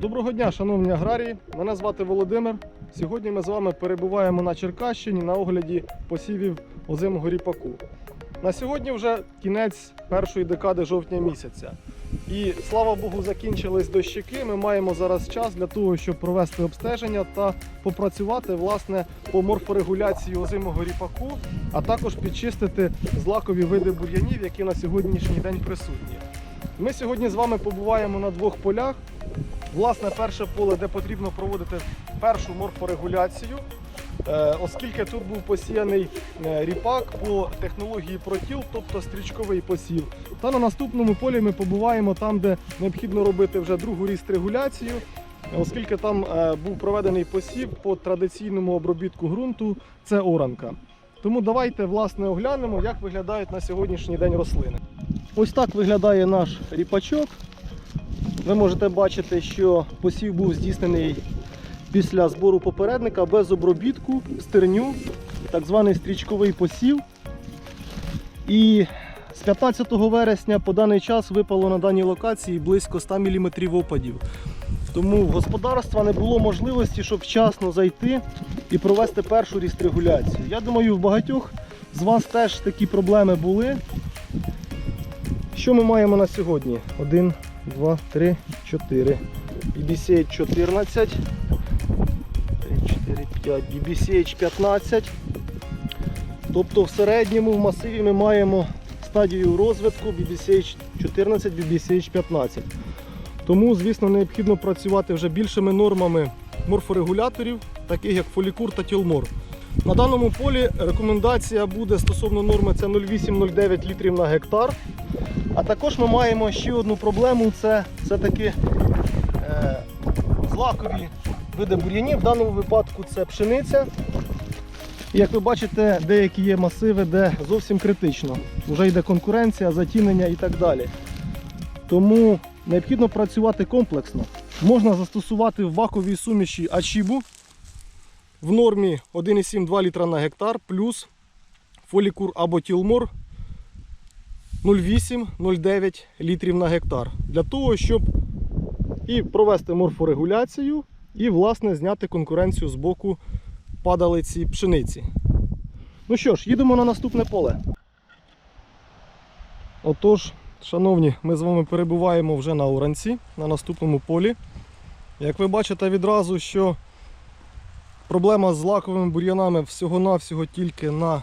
Доброго дня, шановні аграрії. Мене звати Володимир. Сьогодні ми з вами перебуваємо на Черкащині на огляді посівів озимого ріпаку. На сьогодні вже кінець першої декади жовтня місяця. І слава Богу, закінчились дощики. Ми маємо зараз час для того, щоб провести обстеження та попрацювати власне по морфорегуляції озимого ріпаку, а також підчистити злакові види бур'янів, які на сьогоднішній день присутні. Ми сьогодні з вами побуваємо на двох полях. Власне, перше поле, де потрібно проводити першу морфорегуляцію, Е, оскільки тут був посіяний е, ріпак по технології протіл, тобто стрічковий посів. Та на наступному полі ми побуваємо там, де необхідно робити вже другу ріст-регуляцію, оскільки там е, був проведений посів по традиційному обробітку ґрунту, це оранка. Тому давайте власне оглянемо, як виглядають на сьогоднішній день рослини. Ось так виглядає наш ріпачок. Ви можете бачити, що посів був здійснений після збору попередника без обробітку, стерню, так званий стрічковий посів. І з 15 вересня по даний час випало на даній локації близько 100 мм опадів. Тому в господарства не було можливості, щоб вчасно зайти і провести першу рістрегуляцію. Я думаю, в багатьох з вас теж такі проблеми були. Що ми маємо на сьогодні? 1, 2, 3, 4. BBCH 14. 3, 4, 5. BBCH 15. Тобто в середньому в масиві ми маємо стадію розвитку BBCH 14, BBCH 15. Тому, звісно, необхідно працювати вже більшими нормами морфорегуляторів, таких як фолікур та тілмор. На даному полі рекомендація буде стосовно норми це 0,8-0,9 літрів на гектар. А також ми маємо ще одну проблему це все-таки е, злакові види бур'янів. В даному випадку це пшениця. Як ви бачите, деякі є масиви, де зовсім критично. Вже йде конкуренція, затінення і так далі. Тому необхідно працювати комплексно. Можна застосувати в ваковій суміші ачібу в нормі 1,7-2 літра на гектар плюс фолікур або тілмор 0,8-0,9 літрів на гектар. Для того, щоб і провести морфорегуляцію, і власне зняти конкуренцію з боку падалиці пшениці. Ну що ж, їдемо на наступне поле. Отож, шановні, ми з вами перебуваємо вже на оранці, на наступному полі. Як ви бачите відразу, що проблема з злаковими бур'янами всього-навсього тільки на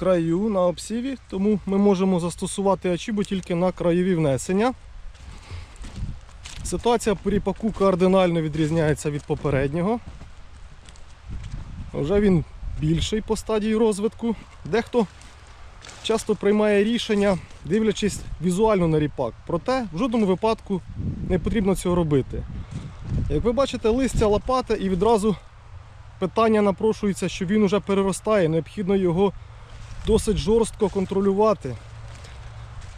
краю, на обсіві, тому ми можемо застосувати ачібу тільки на краєві внесення. Ситуація по ріпаку кардинально відрізняється від попереднього. Вже він більший по стадії розвитку. Дехто часто приймає рішення, дивлячись візуально на ріпак. Проте в жодному випадку не потрібно цього робити. Як ви бачите, листя лопате і відразу питання напрошується, що він уже переростає, необхідно його досить жорстко контролювати.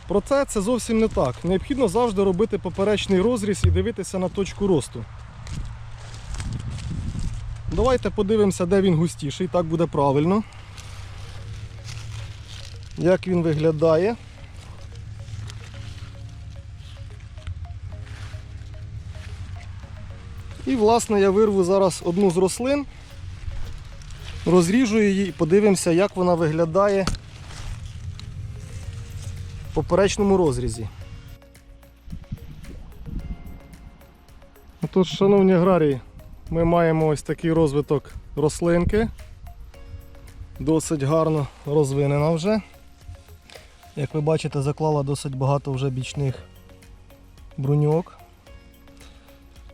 Проте це зовсім не так. Необхідно завжди робити поперечний розріз і дивитися на точку росту. Давайте подивимося, де він густіший, так буде правильно. Як він виглядає. І, власне, я вирву зараз одну з рослин, розріжу її і подивимося, як вона виглядає в поперечному розрізі. Отож, шановні аграрії, ми маємо ось такий розвиток рослинки. Досить гарно розвинена вже. Як ви бачите, заклала досить багато вже бічних бруньок.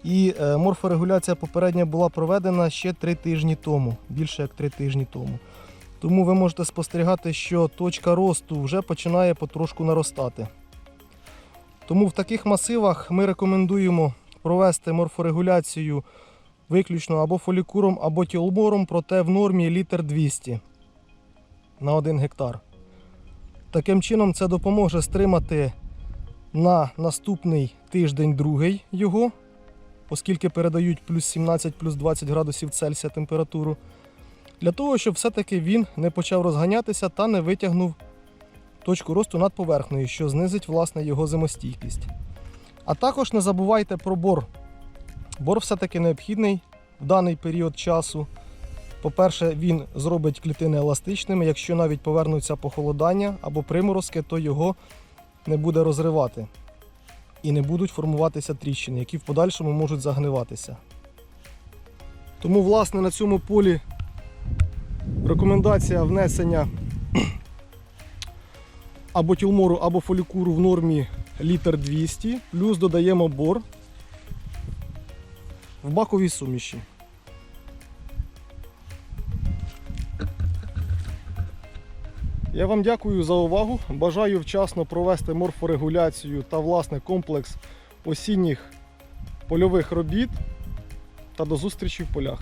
І е, морфорегуляція попередня була проведена ще 3 тижні тому, більше як 3 тижні тому. Тому ви можете спостерігати, що точка росту вже починає потрошку наростати. Тому в таких масивах ми рекомендуємо провести морфорегуляцію виключно або фолікуром, або тілбором, проте в нормі літр 200 на 1 гектар. Таким чином це допоможе стримати на наступний тиждень другий його, оскільки передають плюс 17, плюс 20 градусів Цельсія температуру. Для того, щоб все-таки він не почав розганятися та не витягнув точку росту над поверхнею, що знизить власне його зимостійкість. А також не забувайте про бор. Бор все-таки необхідний в даний період часу. По-перше, він зробить клітини еластичними. Якщо навіть повернуться похолодання або приморозки, то його не буде розривати. І не будуть формуватися тріщини, які в подальшому можуть загниватися. Тому, власне, на цьому полі рекомендація внесення або тілмору, або фолікуру в нормі літр 200, плюс додаємо бор в баковій суміші. Я вам дякую за увагу. Бажаю вчасно провести морфорегуляцію та власне комплекс осінніх польових робіт. Та до зустрічі в полях.